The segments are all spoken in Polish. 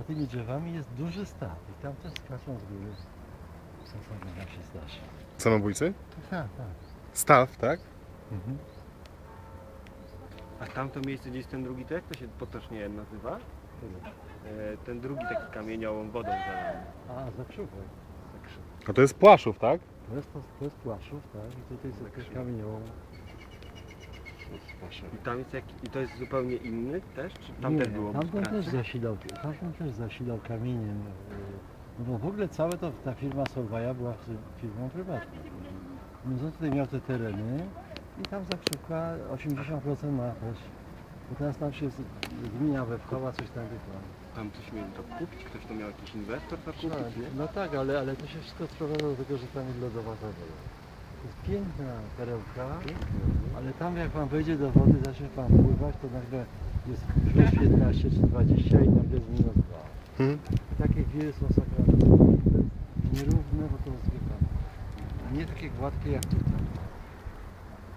za tymi drzewami jest duży staw i tam też skaczą z góry. Czasami nam się zdarza. Samobójcy? Tak, tak. Staw, tak? Mhm. A tamto miejsce, gdzie jest ten drugi, to jak to się potocznie nazywa? E, ten drugi taki kamieniową wodą zalany. A, zakrzówek. A to jest Płaszów, tak? To jest, to, jest Płaszów, tak? I tutaj jest kamieniołom. I tam jest jak, i to jest zupełnie inny też? Czy tam Nie, też było pracy? też zasilał, też zasilał kamieniem. No bo w ogóle całe to, ta firma Solwaja była fir- firmą prywatną. No tutaj miał te tereny i tam zakrzywka 80% ma też. Bo teraz tam się gmina wepchała, coś tam wykonała. Tam coś mieli to kupić? Ktoś to miał jakiś inwestor to kupić, nie? No tak, ale, ale to się wszystko sprowadza do tego, że tam jest lodowata woda. To jest piękna perełka, ale tam jak pan wejdzie do wody, zacznie pan pływać, to nagle jest plus 15 czy 20 i nagle jest minus 2. Mhm. I takie chwile są jest nierówne, bo to jest wie pan, nie takie gładkie jak tutaj.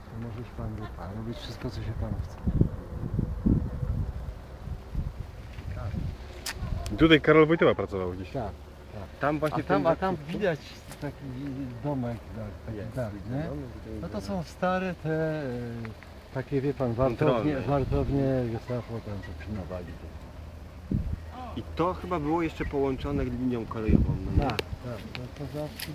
To możesz pan, pan robić wszystko, co się panu chce. I tutaj Karol Wojtyła pracował gdzieś. Tak. Tam A właśnie tam, ten a tam widać taki domek, tak, taki Jest, dach, nie? no, No to jest. są stare te, e, takie wie pan, wartownie, wartownie Gestapo tam co przynowali. I to chyba było jeszcze połączone linią kolejową. No? Tak, tak, no to zawsze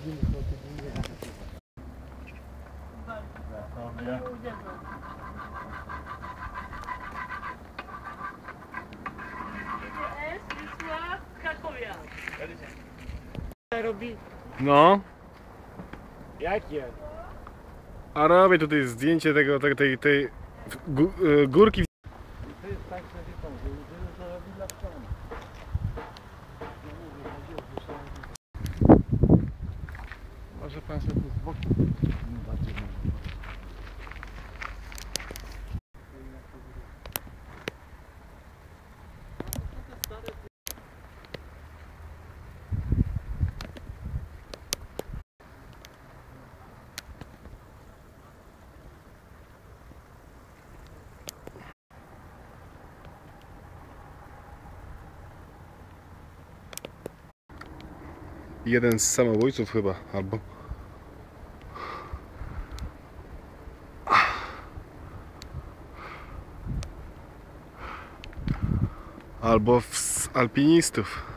Krakowia. robi? No, Jakie? a robię tutaj zdjęcie tego, tej, tej, tej y, górki. To jest tak, że wie pan, że robi dla zwieszanie. Może pan sobie z boku Jeden z samobójców chyba, albo... Albo z alpinistów.